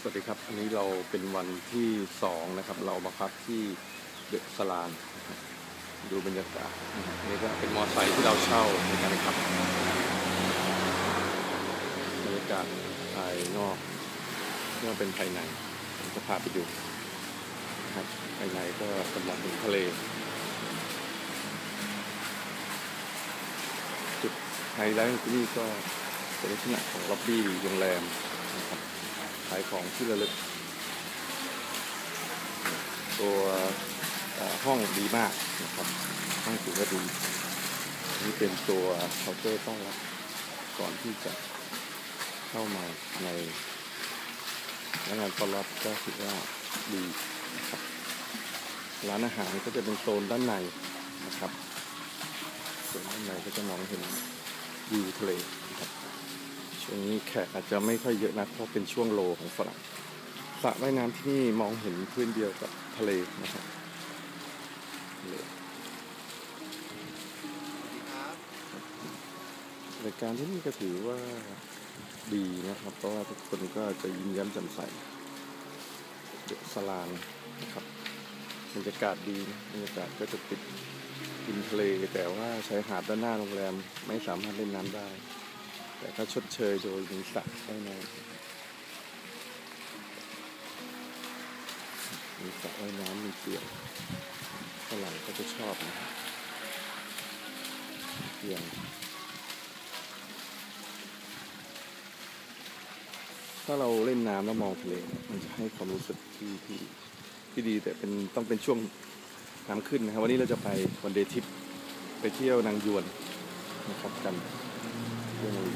สวัสดีครับอันนี้เราเป็นวันที่สองนะครับ เรามาพักที่เดอะสลานนะครับดูบรรยากาศนี่ก็เป็นมอเตอร์ไซค์ที่เราเช่าในการขับบรรยากาศภายนอกเมื่อเป็นภายในผมจะพาไปดูนะครับภายในก็กำลังถึงทะเล จุดไฮไลท์ของที่นี่ก็เป็นลักษณะของล็อบบี้โรงแรมายของที่ระลึก ตัวห้องดีมากนะครับ ห้องถือว่าดีนี่เป็นตัวเคาน์เตอร์ต้อนรับก่อนที่จะเข้ามาในพนักงานต้อนรับก็ถือว่าดีนะครับร้านอาหารก็จะเป็นโซนด้านในนะครับ ส่วนด้านในก็จะมองเห็นวิวทะเลนะครับ ช่วงนี้แขกอาจจะไม่ค่อยเยอะนะเพราะเป็นช่วงโลของฝรั่งสระว่ายน้ำที่นี่มองเห็นพื้นเดียวกับทะเลนะครับรายการที่นี่ก็ถือว่าดีนะครับ เพราะว่าทุกคนก็จะยิ้มแย้มแจ่มใสเดอะสลานนะครับบรรยากาศดีนะบรรยากาศก็จะติดริมทะเลแต่ว่าชายหาดด้านหน้าโรงแรมไม่สามารถเล่นน้ำได้ แต่ก็ชดเชยโดยมีสระว่ายน้ำมีสระว่ายน้ำมีเตียงฝรั่งก็จะชอบนะครับเตียงถ้าเราเล่นน้ำแล้วมองทะเลมันจะให้ความรู้สึกที่ที่ที่ดีแต่เป็นต้องเป็นช่วงน้ำขึ้นนะครับ วันนี้เราจะไปวันเดย์ทริปไปเที่ยวนางยวนนะครับกัน เที่ยวนาง